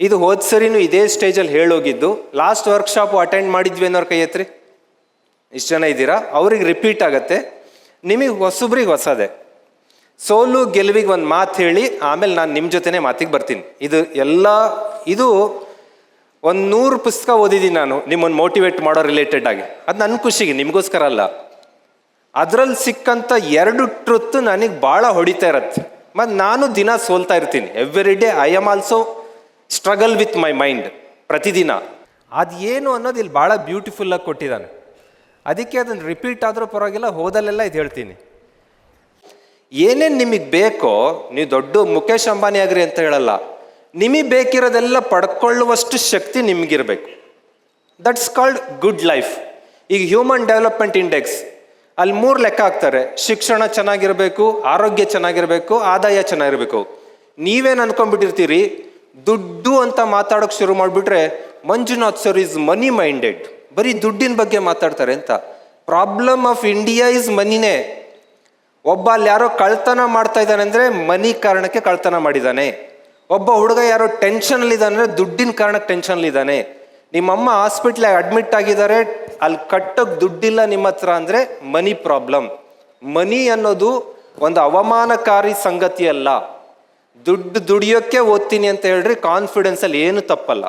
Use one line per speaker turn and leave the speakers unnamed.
ಇದು ಹೋದ ಸರಿನೂ ಇದೇ ಸ್ಟೇಜಲ್ಲಿ ಹೇಳೋಗಿದ್ದು ಲಾಸ್ಟ್ ವರ್ಕ್ಶಾಪ್ ಅಟೆಂಡ್ ಮಾಡಿದ್ವಿ ಅನ್ನೋರ್ ಕೈ ಎತ್ರಿ? ಇಷ್ಟು ಜನ ಇದ್ದೀರಾ? ಅವ್ರಿಗೆ ರಿಪೀಟ್ ಆಗತ್ತೆ. ನಿಮಗೆ ಹೊಸಬ್ರಿಗೆ ಹೊಸದೇ. ಸೋಲು ಗೆಲುವಿಗೆ ಒಂದು ಮಾತು ಹೇಳಿ, ಆಮೇಲೆ ನಾನು ನಿಮ್ಮ ಜೊತೆನೇ ಮಾತಿಗೆ ಬರ್ತೀನಿ. ಇದು ಎಲ್ಲ, ಇದು ಒಂದು ನೂರು ಪುಸ್ತಕ ಓದಿದ್ದೀನಿ ನಾನು ನಿಮ್ಮನ್ನು ಮೋಟಿವೇಟ್ ಮಾಡೋ ರಿಲೇಟೆಡ್ ಆಗಿ. ಅದು ನನ್ನ ಖುಷಿಗೆ, ನಿಮಗೋಸ್ಕರ ಅಲ್ಲ. ಅದರಲ್ಲಿ ಸಿಕ್ಕಂಥ ಎರಡು ಟ್ರುತ್ ನನಗೆ ಭಾಳ ಹೊಡಿತಾ ಇರತ್ತೆ. ಮತ್ತು ನಾನು ದಿನ ಸೋಲ್ತಾ ಇರ್ತೀನಿ. Every day I am also struggle with my mind ಪ್ರತಿದಿನ. ಅದು ಏನು ಅನ್ನೋದು ಇಲ್ಲಿ ಭಾಳ ಬ್ಯೂಟಿಫುಲ್ಲಾಗಿ ಕೊಟ್ಟಿದ್ದಾನೆ. ಅದಕ್ಕೆ ಅದನ್ನು ರಿಪೀಟ್ ಆದರೂ ಪರವಾಗಿಲ್ಲ ಹೋದಲ್ಲೆಲ್ಲ ಇದು ಹೇಳ್ತೀನಿ. ಏನೇನು ನಿಮಗೆ ಬೇಕೋ ನೀವು ದೊಡ್ಡ ಮುಖೇಶ್ ಅಂಬಾನಿ ಆಗ್ರಿ ಅಂತ ಹೇಳಲ್ಲ ನಿಮಗೆ ಬೇಕಿರೋದೆಲ್ಲ ಪಡ್ಕೊಳ್ಳುವಷ್ಟು ಶಕ್ತಿ ನಿಮಗಿರಬೇಕು. ದಟ್ಸ್ ಕಾಲ್ಡ್ ಗುಡ್ ಲೈಫ್ ಈಗ ಹ್ಯೂಮನ್ ಡೆವಲಪ್ಮೆಂಟ್ ಇಂಡೆಕ್ಸ್ ಅಲ್ಲಿ ಮೂರು ಲೆಕ್ಕ ಹಾಕ್ತಾರೆ. ಶಿಕ್ಷಣ ಚೆನ್ನಾಗಿರಬೇಕು ಆರೋಗ್ಯ ಚೆನ್ನಾಗಿರಬೇಕು ಆದಾಯ ಚೆನ್ನಾಗಿರಬೇಕು. ನೀವೇನು ಅನ್ಕೊಂಡ್ಬಿಟ್ಟಿರ್ತೀರಿ? ದುಡ್ಡು ಅಂತ ಮಾತಾಡೋಕೆ ಶುರು ಮಾಡಿಬಿಟ್ರೆ Manjunath sir is money minded ಬರೀ ದುಡ್ಡಿನ ಬಗ್ಗೆ ಮಾತಾಡ್ತಾರೆ ಅಂತ. ಪ್ರಾಬ್ಲಮ್ ಆಫ್ ಇಂಡಿಯಾ ಇಸ್ ಮನಿನೇ ಒಬ್ಬ ಅಲ್ಲಿ ಯಾರೋ ಕಳ್ತನ ಮಾಡ್ತಾ ಇದ್ದಾನೆ ಅಂದರೆ ಮನಿ ಕಾರಣಕ್ಕೆ ಕಳ್ತನ ಮಾಡಿದ್ದಾನೆ. ಒಬ್ಬ ಹುಡುಗ ಯಾರೋ ಟೆನ್ಷನಲ್ಲಿದ್ದಾನೆ ಅಂದರೆ ದುಡ್ಡಿನ ಕಾರಣಕ್ಕೆ ಟೆನ್ಷನ್ಲಿ ಇದ್ದಾನೆ. ನಿಮ್ಮಮ್ಮ ಹಾಸ್ಪಿಟ್ಲಾಗ ಅಡ್ಮಿಟ್ ಆಗಿದ್ದಾರೆ, ಅಲ್ಲಿ ಕಟ್ಟೋಕೆ ದುಡ್ಡಿಲ್ಲ ನಿಮ್ಮ ಹತ್ರ ಅಂದರೆ ಮನಿ ಪ್ರಾಬ್ಲಮ್ ಮನಿ ಅನ್ನೋದು ಒಂದು ಅವಮಾನಕಾರಿ ಸಂಗತಿ ಅಲ್ಲ ದುಡ್ಡು ದುಡಿಯೋಕ್ಕೆ ಓದ್ತೀನಿ ಅಂತ ಹೇಳ್ರಿ ಕಾನ್ಫಿಡೆನ್ಸಲ್ಲಿ ಏನು ತಪ್ಪಲ್ಲ.